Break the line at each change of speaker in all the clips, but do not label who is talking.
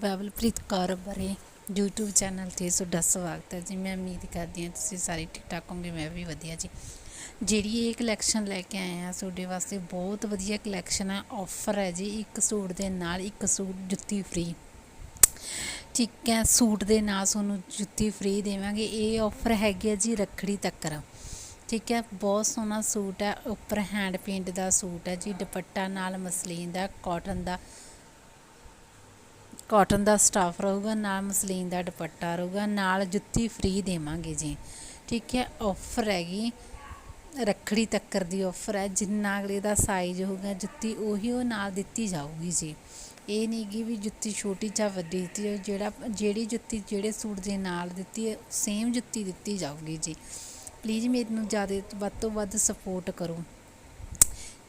ਬਾਬਲਪ੍ਰੀਤ ਕੌਰ ਬਾਰੇ YouTube channel ਤੇ ਤੁਹਾਡਾ ਸਵਾਗਤ ਹੈ ਜੀ। ਮੈਂ ਉਮੀਦ ਕਰਦੀ ਹਾਂ ਤੁਸੀਂ ਸਾਰੇ ਠੀਕ ਠਾਕ ਹੋਗੇ ਮੈਂ ਵੀ ਵਧੀਆ ਜੀ। ਜਿਹੜੀ ਇਹ ਕਲੈਕਸ਼ਨ ਲੈ ਕੇ ਆਏ ਆ ਤੁਹਾਡੇ ਵਾਸਤੇ ਬਹੁਤ ਵਧੀਆ ਕਲੈਕਸ਼ਨ ਹੈ ਆਫਰ ਹੈ ਜੀ, ਇੱਕ ਸੂਟ ਦੇ ਨਾਲ ਇੱਕ ਸੂਟ ਜੁੱਤੀ ਫ੍ਰੀ ਠੀਕ ਹੈ, ਸੂਟ ਦੇ ਨਾਲ ਤੁਹਾਨੂੰ ਜੁੱਤੀ ਫ੍ਰੀ ਦੇਵਾਂਗੇ। ਇਹ ਆਫਰ ਹੈਗੀ ਹੈ ਜੀ ਰੱਖੜੀ ਤੱਕਰ ਠੀਕ ਹੈ, ਬਹੁਤ ਸੋਹਣਾ ਸੂਟ ਹੈ। ਉੱਪਰ ਹੈਂਡ ਪੇਂਟ ਦਾ ਸੂਟ ਹੈ ਜੀ। ਦੁਪੱਟਾ ਨਾਲ ਮਸਲੀਨ ਦਾ ਕਾਟਨ ਦਾ। ਕਾਟਨ ਦਾ ਸਟਾਫ ਰਹੂਗਾ, ਨਾਲ ਮਸਲੀਨ ਦਾ ਦੁਪੱਟਾ ਰਹੂਗਾ, ਨਾਲ ਜੁੱਤੀ ਫ੍ਰੀ ਦੇਵਾਂਗੇ ਜੀ। ਠੀਕ ਹੈ ਆਫਰ ਹੈਗੀ। ਰੱਖੜੀ ਤੱਕਰ ਦੀ ਆਫਰ ਹੈ, ਜਿੰਨਾ ਅਗਲੇ ਦਾ ਸਾਈਜ਼ ਹੋਊਗਾ, ਜੁੱਤੀ ਉਹੀ ਉਹ ਨਾਲ ਦਿੱਤੀ ਜਾਊਗੀ ਜੀ। ਇਹ ਨਹੀਂ ਗੀ ਵੀ ਜੁੱਤੀ ਛੋਟੀ ਜਾਂ ਵੱਡੀ ਦਿੱਤੀ ਜਾਊ, ਜਿਹੜਾ ਜਿਹੜੀ ਜੁੱਤੀ, ਜਿਹੜੇ ਸੂਟ ਦੇ ਨਾਲ ਦਿੱਤੀ ਹੈ ਸੇਮ ਜੁੱਤੀ ਦਿੱਤੀ ਜਾਊਗੀ ਜੀ। ਪਲੀਜ਼ ਮੈਨੂੰ ਜ਼ਿਆਦਾ, ਵੱਧ ਤੋਂ ਵੱਧ ਸਪੋਰਟ ਕਰੋ।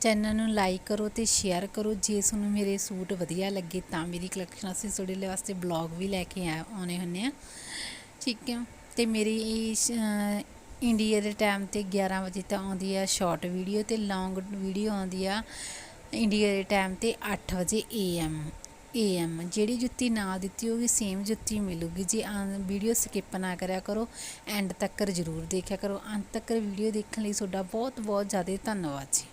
ਚੈਨਲ ਨੂੰ ਲਾਈਕ ਕਰੋ ਤੇ ਸ਼ੇਅਰ ਕਰੋ। ਜੇ ਤੁਹਾਨੂੰ ਮੇਰੇ ਸੂਟ ਵਧੀਆ ਲੱਗੇ ਤਾਂ ਮੇਰੀ ਕਲੈਕਸ਼ਨ ਅਸੀਂ ਤੁਹਾਡੇ ਲਈ ਵਾਸਤੇ ਬਲੌਗ ਵੀ ਲੈ ਕੇ ਆ ਆਉਣੇ ਹੁੰਨੇ ਆ। ਠੀਕ ਹੈ ਤੇ ਮੇਰੀ ਇੰਡੀਆ ਦੇ ਟਾਈਮ ਤੇ 11 ਵਜੇ ਤਾਂ ਆਉਂਦੀ ਆ ਸ਼ਾਰਟ ਵੀਡੀਓ ਤੇ ਲੌਂਗ ਵੀਡੀਓ ਆਉਂਦੀ ਆ ਇੰਡੀਆ ਦੇ ਟਾਈਮ ਤੇ 8 ਵਜੇ ਏਐਮ ਏਐਮ ਜਿਹੜੀ ਜੁੱਤੀ ਨਾਲ ਦਿੱਤੀ ਹੋਗੀ ਸੇਮ ਜੁੱਤੀ ਮਿਲੂਗੀ। ਜੀ ਵੀਡੀਓ ਸਕਿਪ ਨਾ ਕਰਿਆ ਕਰੋ ਐਂਡ ਤੱਕ ਜ਼ਰੂਰ ਦੇਖਿਆ ਕਰੋ। ਅੰਤ ਤੱਕ ਵੀਡੀਓ ਦੇਖਣ ਲਈ ਤੁਹਾਡਾ ਬਹੁਤ ਬਹੁਤ ਜ਼ਿਆਦਾ ਧੰਨਵਾਦ ਜੀ।